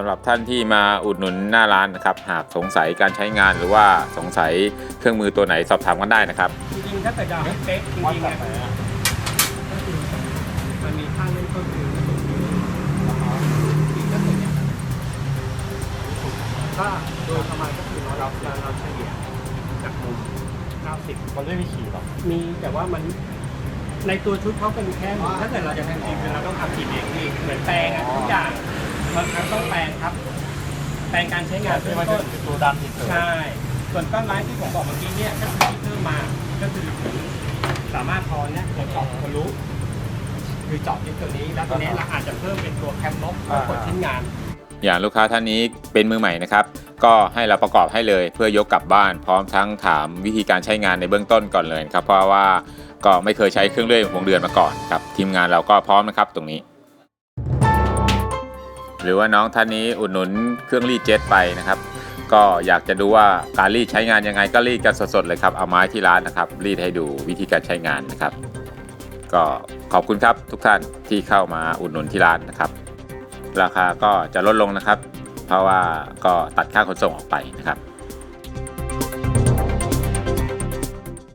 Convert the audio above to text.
สำหรับท่านที่มาอุดหนุนหน้าร้านนะครับ หากสงสัยการใช้งานหรือว่าสงสัยเครื่องมือตัวไหนสอบถามกันได้นะครับ จริงๆถ้าเกิดจะเอาให้เป๊ะจริงๆเนี่ยก็คือมันมีค่าเริ่มต้นคือจริงๆก็คือเนี่ยถ้าโดยประมาณก็คือเราเราเราเฉลี่ยจากมุม90 มันไม่มีขีดหรอกมีแต่ว่ามันในตัวชุดเขาเป็นแค่หมุนถ้าเกิดเราจะทำจริงเราต้องทำขีดเองอีกเหมือนแปลงอะทุกอย่าง บางครั้งต้องแปลงครับ แปลงการใช้งานที่เบื้องมันต้นเป็นตัวดำเฉยๆใช่ ส่วนต้นไม้ที่ผมบอกเมื่อกี้เนี่ยก็คือที่เพิ่มมา ก็คือสามารถพอเนี่ยจะเจาะทะลุคือเจาะที่ตัวนี้ แล้วตัวนี้เราอาจจะเพิ่มเป็นตัวแคมลบเพื่อกดชิ้นงานอย่างลูกค้าท่านนี้เป็นมือใหม่นะครับ ก็ให้เราประกอบให้เลยเพื่อยกกลับบ้าน พร้อมทั้งถามวิธีการใช้งานในเบื้องต้นก่อนเลยครับ เพราะว่าก็ไม่เคยใช้เครื่องเลื่อยวงเดือนมาก่อนครับ ทีมงานเราก็พร้อมนะครับตรงนี้ห รือว่าน้องท่านนี้อุดหนุนเครื่องรีดเจ็ตไปนะครับ ก็อยากจะดูว่าการรีดใช้งานยังไงก็รีดกันสดๆเลยครับเอาไม้ที่ร้านนะครับ รีดให้ดูวิธีการใช้งานนะครับ ก็ขอบคุณครับทุกท่านที่เข้ามาอุดหนุนที่ร้านนะครับ ราคาก็จะลดลงนะครับ เพราะว่าก็ตัดค่าขนส่งออกไปนะครับ